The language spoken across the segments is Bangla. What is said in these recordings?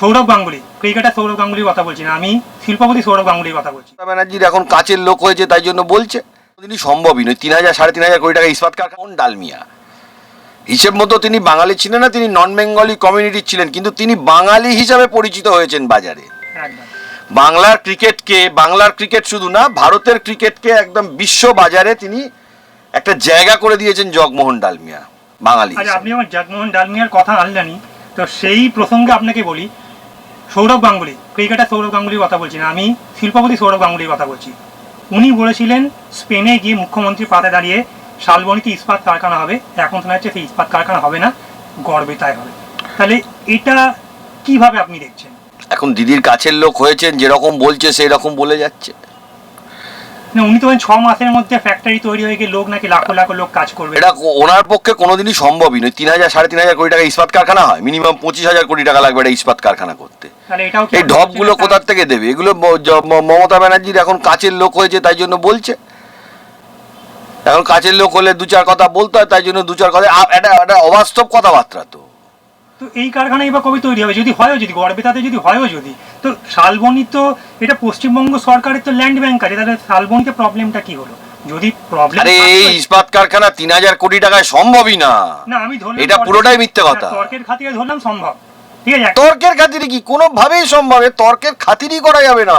সৌরভ গাঙ্গুলি ক্রিকেটার সৌরভ গাঙ্গুলির কথা বলছি না আমি শিল্পপতি সৌরভ গাঙ্গুলির কথা বলছি। ব্যানার্জির এখন কাছের লোক হয়েছে তাই জন্য বলছে। তিনি সম্ভবই নয় তিন হাজার সাড়ে তিন হাজার কোটি টাকা ইস্পাত কারখানা। কোন ডালমিয়া হিসেব মতো তিনি বাঙালি ছিলেন না তিনি নন বেঙ্গলি কমিউনিটির ছিলেন কিন্তু তিনি বাঙালি হিসাবে পরিচিত হয়েছেন বাজারে। বাংলার ক্রিকেটকে বাংলার ক্রিকেট শুধু না ভারতের ক্রিকেটকে একদম বিশ্ব বাজারে তিনি একটা জায়গা করে দিয়েছেন জগমোহন ডালমিয়া বাঙালি আচ্ছা আপনি আমার জগমোহন ডালমিয়ার কথা আনলেনই তো সেই প্রসঙ্গে আপনাকে বলি সৌরভ গাঙ্গুলি। ক্রিকেটার সৌরভ গাঙ্গুলির কথা বলছি না, আমি শিল্পপতি সৌরভ গাঙ্গুলির কথা বলছি। উনি বলেছিলেন, স্পেনে গিয়ে মুখ্যমন্ত্রীর পাতে দাঁড়িয়ে শালবনীতে ইস্পাত কারখানা হবে, এখন শোনা যাচ্ছে সেই ইস্পাত কারখানা হবে না গর্বে তাই হবে। তাহলে এটা কীভাবে আপনি দেখছেন? এখন দিদির কাছের লোক হয়েছেন, যেরকম বলছে সেই রকম বলে যাচ্ছে। না উনি তো ছ মাসের মধ্যে ফ্যাক্টরি তৈরি হয়ে গিয়ে লোক নাকি লাখো লাখো লোক কাজ করবে। এটা ওনার পক্ষে কোনোদিনই সম্ভবই নয়। তিন হাজার সাড়ে তিন হাজার কোটি টাকা ইস্পাত কারখানা হয়। মিনিমাম পঁচিশ হাজার কোটি টাকা লাগবে একটা ইস্পাত কারখানা করতে। এই ঢপগুলো কোথার থেকে দেবে? এগুলো মমতা ব্যানার্জির এখন কাছের লোক হয়েছে তাই জন্য বলছে। এখন কাছের লোক হলে দু চার কথা বলতে হয় তাই জন্য দু চার কথা এটা এটা অবাস্তব কথাবার্তা তো। তো এই কারখানাই বা কবে তৈরি হবে? যদি হয়ও যদি গড়বেতাতে যদি হয়ও যদি তো শালবনি তো এটা পশ্চিমবঙ্গ সরকারের তো ল্যান্ড ব্যাংক আছে তাহলে শালবনিতে প্রবলেমটা কি হলো? যদি প্রবলেম আরে এই ইস্পাত কারখানা তিন হাজার কোটি টাকায় সম্ভবই না। না আমি ধরলাম এটা পুরোটাই মিথ্যে কথা। তর্কের খাতিরে ধরলাম সম্ভব। ঠিক আছে? তর্কের খাতিরে কি? কোনোভাবেই সম্ভব। তর্কের খাতিরই করা যাবে না।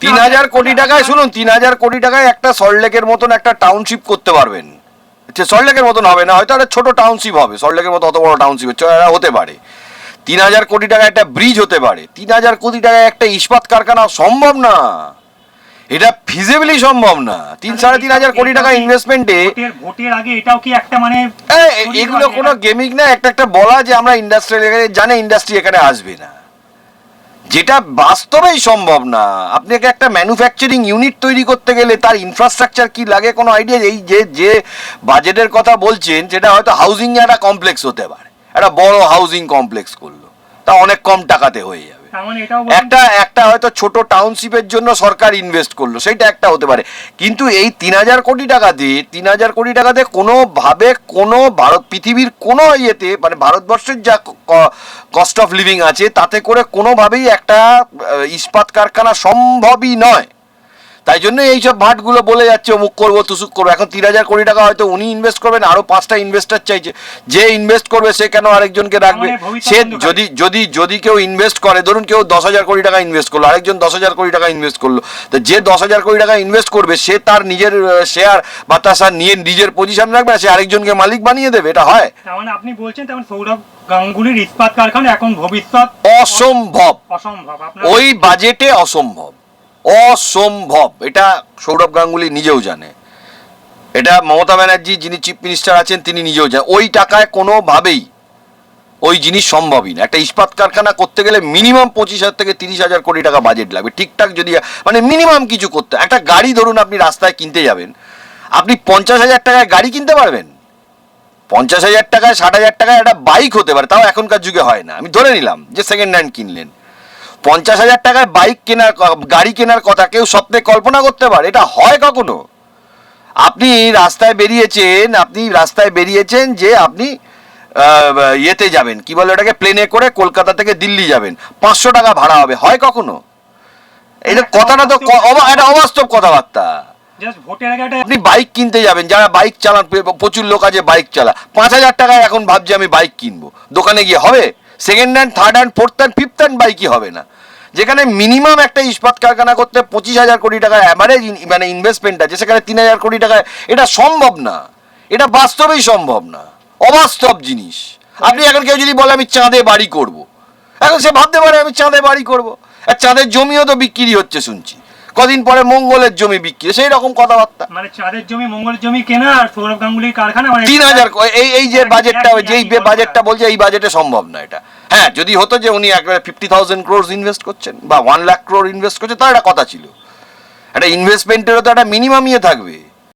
তিন হাজার কোটি টাকায় শুনুন তিন হাজার কোটি টাকায় একটা সল্টলেকের মতন একটা টাউনশিপ করতে পারবেন। সল্টলেকের মতন হবে না হয়তো একটা ছোট টাউনশিপ হবে। সল্টলেকের মতো অত বড় টাউনশিপ হতে পারে। তিন হাজার কোটি টাকা একটা ব্রিজ হতে পারে। তিন হাজার কোটি টাকায় একটা ইস্পাত কারখানা সম্ভব না। এটা ফিজিবিলি সম্ভব না। তিন সাড়ে তিন হাজার কোটি টাকা ইনভেস্টমেন্টে ভোটের ভোটের আগে এটাও কি একটা মানে এগুলো কোনো গেমিং না একটা একটা বলা যে আমরা ইন্ডাস্ট্রিয়াল এখানে জানে ইন্ডাস্ট্রি এখানে আসবে না। যেটা বাস্তবেই সম্ভব না। আপনাকে একটা ম্যানুফ্যাকচারিং ইউনিট তৈরি করতে গেলে তার ইনফ্রাস্ট্রাকচার কি লাগে কোনো আইডিয়া এই যে যে বাজেটের কথা বলছেন, সেটা হয়তো হাউজিং একটা কমপ্লেক্স হতে পারে। একটা বড় হাউজিং কমপ্লেক্স করল। তা অনেক কম টাকাতে হয়ে যাবে। মানে একটা একটা হয়তো ছোট টাউনশিপের জন্য সরকার ইনভেস্ট করল, সেটা একটা হতে পারে। কিন্তু এই তিন হাজার কোটি টাকা দিয়ে, তিন হাজার কোটি টাকাতে কোনোভাবে কোনো ভারত, পৃথিবীর কোনো ইয়েতে মানে ভারতবর্ষের যা কস্ট অফ লিভিং আছে, তাতে করে কোনোভাবেই একটা ইস্পাত কারখানা সম্ভবই নয়। তাই জন্য এইসব ভাটগুলো বলে যাচ্ছে অমুক করব তুসুক করব। এখন তিন হাজার কোটি টাকা হয়তো উনি ইনভেস্ট করবেন আরও পাঁচটা ইনভেস্টার চাইছে যে ইনভেস্ট করবে সে কেন আরেকজনকে রাখবে? সে যদি যদি যদি কেউ ইনভেস্ট করে ধরুন কেউ দশ হাজার কোটি টাকা ইনভেস্ট করল আরেকজন দশ হাজার কোটি টাকা ইনভেস্ট করল তো যে দশ হাজার কোটি টাকা ইনভেস্ট করবে সে তার নিজের শেয়ার বা তার নিয়ে নিজের পজিশন রাখবে সে আরেকজনকে মালিক বানিয়ে দেবে এটা হয়? মানে আপনি বলছেন তেমন সৌরভ গাঙ্গুলির ইস্পাত কারখানা এখন ভবিষ্যৎ অসম্ভব। অসম্ভব। ওই বাজেটে অসম্ভব। অসম্ভব। এটা সৌরভ গাঙ্গুলি নিজেও জানে। এটা মমতা ব্যানার্জি যিনি চিফ মিনিস্টার আছেন, তিনি নিজেও জানেন ওই টাকায় কোনোভাবেই ওই জিনিস সম্ভবই না। একটা ইস্পাত কারখানা করতে গেলে মিনিমাম পঁচিশ হাজার থেকে তিরিশ হাজার কোটি টাকা বাজেট লাগবে। ঠিকঠাক যদি মানে মিনিমাম কিছু করতে একটা গাড়ি ধরুন আপনি রাস্তায় কিনতে যাবেন। আপনি পঞ্চাশ হাজার টাকায় গাড়ি কিনতে পারবেন। পঞ্চাশ হাজার টাকায়, ষাট হাজার টাকায় একটা বাইক হতে পারে। তাও এখনকার যুগে হয় না। আমি ধরে নিলাম যে সেকেন্ড হ্যান্ড কিনলেন। পঞ্চাশ হাজার টাকায় বাইক কেনার গাড়ি কেনার কথা কেউ স্বপ্নে কল্পনা করতে পারে এটা হয় কখনো? আপনি রাস্তায় বেরিয়েছেন আপনি রাস্তায় বেরিয়েছেন যে আপনি ইয়েতে যাবেন কি বলে ওটাকে প্লেনে করে কলকাতা থেকে দিল্লি যাবেন পাঁচশো টাকা ভাড়া হবে হয় কখনো? এটা কথাটা তো এটা অবাস্তব কথাবার্তা। আপনি বাইক কিনতে যাবেন যারা বাইক চালান প্রচুর লোক আছে বাইক চালা পাঁচ হাজার টাকায় এখন ভাবছি আমি বাইক কিনবো। দোকানে গিয়ে হবে? Second hand third hand fourth hand fifth hand বাইকই হবে না। যেখানে মিনিমাম একটা ইস্পাত কারখানা করতে পঁচিশ হাজার কোটি টাকা অ্যাভারেজ মানে ইনভেস্টমেন্ট আছে, সেখানে তিন হাজার কোটি টাকা, এটা সম্ভব না এটা বাস্তবেই সম্ভব না অবাস্তব জিনিস আপনি এখন কেউ যদি বলে, আমি চাঁদে বাড়ি করব। এখন সে ভাবতে পারে, আমি চাঁদে বাড়ি করব। আর চাঁদের জমিও তো বিক্রি হচ্ছে, শুনছি কদিন পরে মঙ্গলের জমি বিক্রি সেই রকম কথাবার্তা। মানে চাঁদের জমি মঙ্গলের জমি কেনা আর সৌরভ গাঙ্গুলির কারখানা মানে তিন হাজার এই এই যে বাজেটটা যেই বাজেটটা বলছে এই বাজেটে সম্ভব না এটা। হ্যাঁ যদি হতো যে উনি একবারে ফিফটি থাউজেন্ড ক্রোর্স ইনভেস্ট করছেন বা ওয়ান লাখ ক্রোর ইনভেস্ট করছে তার একটা কথা ছিল। একটা ইনভেস্টমেন্টেরও তো একটা মিনিমাম ইয়ে থাকবে।